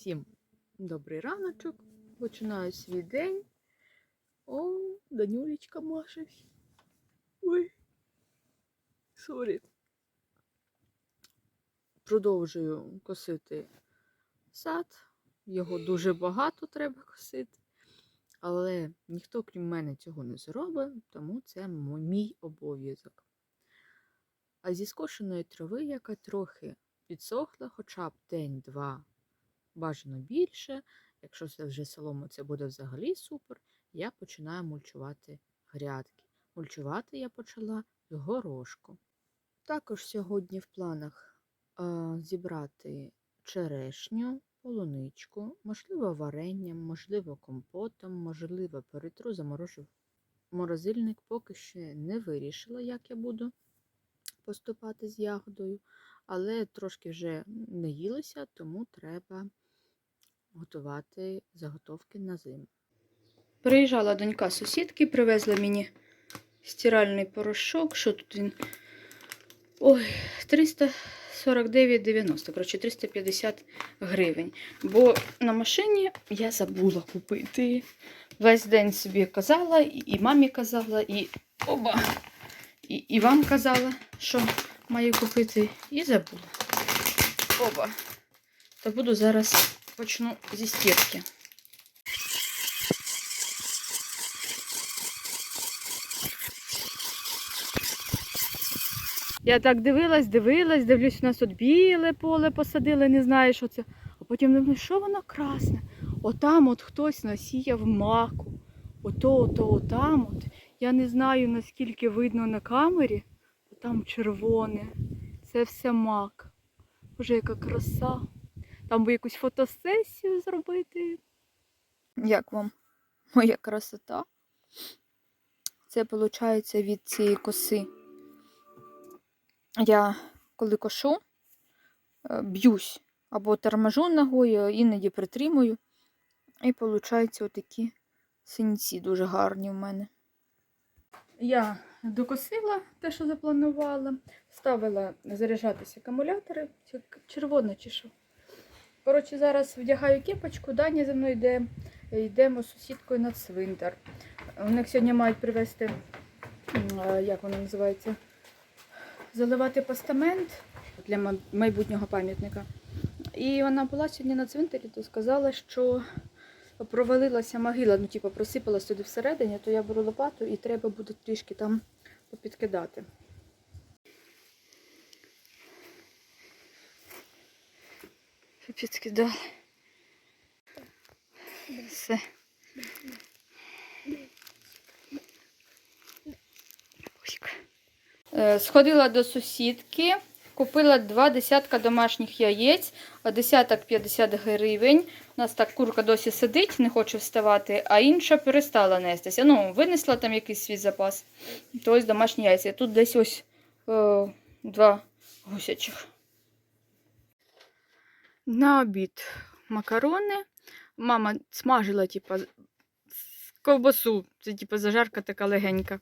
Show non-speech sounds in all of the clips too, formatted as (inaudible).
Всім добрий раночок. Починаю свій день. О, Данюлечка Маша. Ой. Сорі. Продовжую косити сад. Його дуже багато треба косити. Але ніхто, крім мене, цього не зробить, тому це мій обов'язок. А зі скошеної трави, яка трохи підсохла, хоча б день-два бажано більше. Якщо це вже солома, це буде взагалі супер. Я починаю мульчувати грядки. Мульчувати я почала з горошку. Також сьогодні в планах а, зібрати черешню, полуничку, можливо, варенням, можливо, компотом, можливо, перетру заморожу морозильник. Поки ще не вирішила, як я буду поступати з ягодою, але трошки вже не їлося, тому треба готувати заготовки на зиму. Приїжджала донька сусідки, привезла мені стиральний порошок. Що тут він? Ой, 349,90, коротше, 350 гривень. Бо на машині я забула купити. Весь день собі казала, і- мамі казала, і оба. І, і вам казала, що маю купити, і забула. Оба. То буду зараз почну зі стірки. Я так дивилась, дивилась, дивлюсь, у нас тут біле поле посадили, не знаю, що це. А потім думаю, що воно красне? Отам от хтось насіяв маку. Ото, ото, отам от. Я не знаю, наскільки видно на камері. Там червоне. Це все мак. Боже, яка краса. Там би якусь фотосесію зробити. Як вам (laughs) моя красота? Це виходить від цієї коси. Я коли кошу, е, б'юсь або торможу ногою, іноді притримую. І виходить отакі синці дуже гарні в мене. Я докосила те, що запланувала, ставила заряджатися акумулятори, Це червоно чи що. Коротше, зараз вдягаю кепочку, Даня зі мною йде, йдемо з сусідкою на цвинтар. У них сьогодні мають привезти, е, як воно називається, заливати постамент для майбутнього пам'ятника. І вона була сьогодні на цвинтарі, то сказала, що провалилася могила, ну, типу, просипалась туди всередині, то я беру лопату і треба буде трішки там попідкидати. Підкидали. Все. Е, Сходила до сусідки, купила два десятка домашніх яєць, а десяток 50 гривень. У нас так курка досі сидить, не хоче вставати, а інша перестала нестися. Ну, винесла там якийсь свій запас. То ось домашні яйця. Тут десь ось е, два гусячих. На обід макарони. Мама смажила, типа, ковбасу. Це типа зажарка така легенька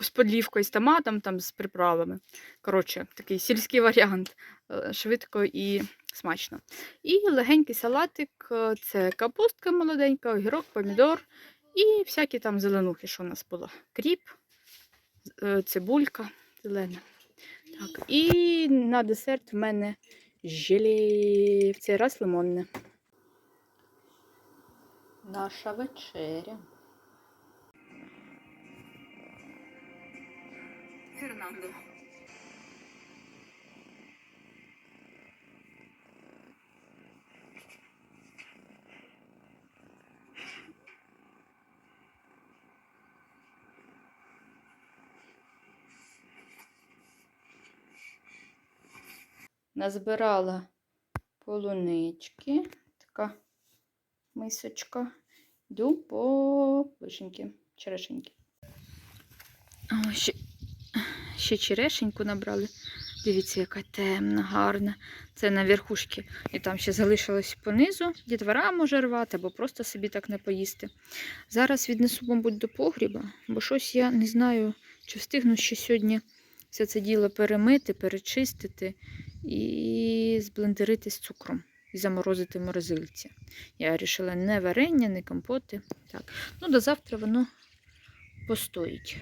з подлівкою, з томатом, там, з приправами. Коротше, такий сільський варіант. е, Швидко і смачно. І легенький салатик е, це капустка молоденька, огірок, помідор і всякі там зеленухи, що у нас було. Кріп, е, цибулька зелена. Так, і на десерт в мене желе, в цей раз лимонне. Наша вечеря. Фернандо. Назбирала полунички, така мисочка. Йду по вишеньки, черешеньки. Ще ще черешеньку набрали. Дивіться, яка темна, гарна. Це на верхушки. І там ще залишилось понизу. Дітвора може рвати, або просто собі так не поїсти. Зараз віднесу, мабуть, до погріба, бо щось я не знаю, чи встигну ще сьогодні все це діло перемити, перечистити і зблендерити з цукром. і заморозити в морозильці. Я вирішила не варення, не компоти. Так. Ну, до завтра воно постоїть.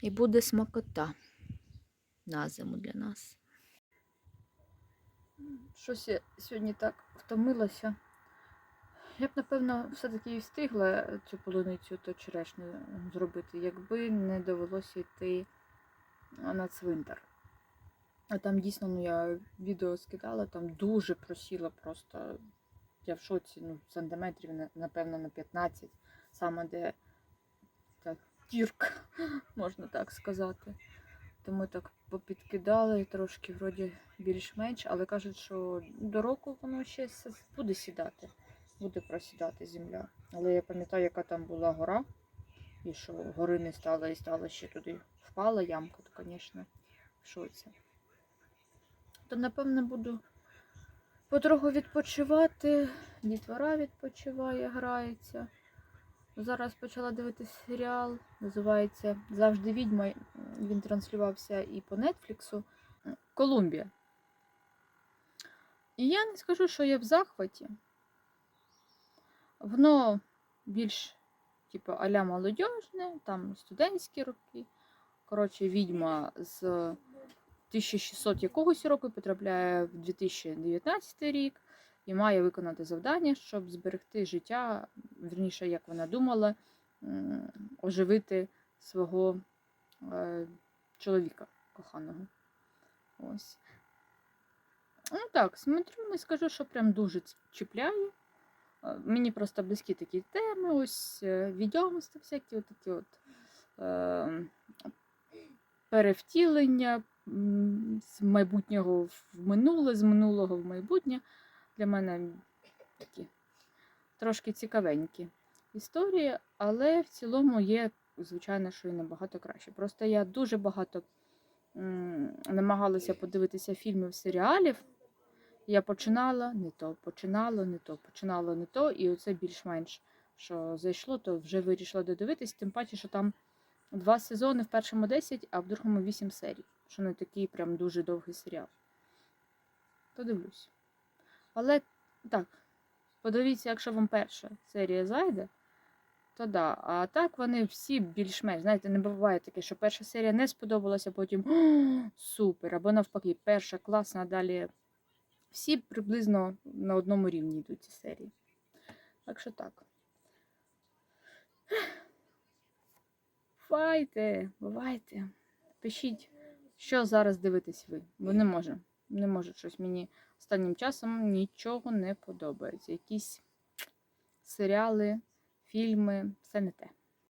І буде смакота на зиму для нас. Щось я сьогодні так втомилася. Я б, напевно, все-таки і встигла цю полуницю то черешню зробити, якби не довелося йти на цвинтар. А там дійсно, ну я відео скидала, там дуже просіла просто. Я в шоці, ну, сантиметрів, напевно, на 15, саме де так, дірка, (laughs) можна так сказати. То ми так попідкидали трошки, вроді більш-менш, але кажуть, що до року воно ще буде сідати, буде просідати земля. Але я пам'ятаю, яка там була гора, і що гори не стало, і стало ще туди впала ямка, то, звісно, в шоці. То, напевно, буду потроху відпочивати. Дітвора відпочиває, грається. Зараз почала дивитися серіал, називається Завжди відьма. Він транслювався і по Нетфліксу. Колумбія. І я не скажу, що я в захваті. Воно більш, типу, аля молодіжне, там студентські роки. Коротше, відьма з 1600 якогось року потрапляє в 2019 рік і має виконати завдання, щоб зберегти життя, вірніше, як вона думала, оживити свого е, чоловіка коханого. Ось. Ну так, смотрю, не скажу, що прям дуже чіпляє. Е, Мені просто близькі такі теми, ось е, відьомства, всякі такі от е, перевтілення з майбутнього в минуле, з минулого в майбутнє. Для мене такі трошки цікавенькі історії, але в цілому є, звичайно, що і набагато краще. Просто я дуже багато намагалася подивитися фільмів, серіалів. Я починала не то, починала не то, починала не то, і оце більш-менш що зайшло, то вже вирішила додивитись, тим паче, що там два сезони в першому 10, а в другому 8 серій. Що не такий прям дуже довгий серіал. То дивлюсь. Але так, подивіться, якщо вам перша серія зайде, то да. А так вони всі більш-менш. Знаєте, не буває таке, що перша серія не сподобалася, потім супер, або навпаки, перша класна, а далі всі приблизно на одному рівні йдуть ці серії. Так що так. Бувайте, бувайте. Пишіть, що зараз дивитесь ви, бо не може. Не може щось мені останнім часом нічого не подобається. Якісь серіали, фільми, все не те.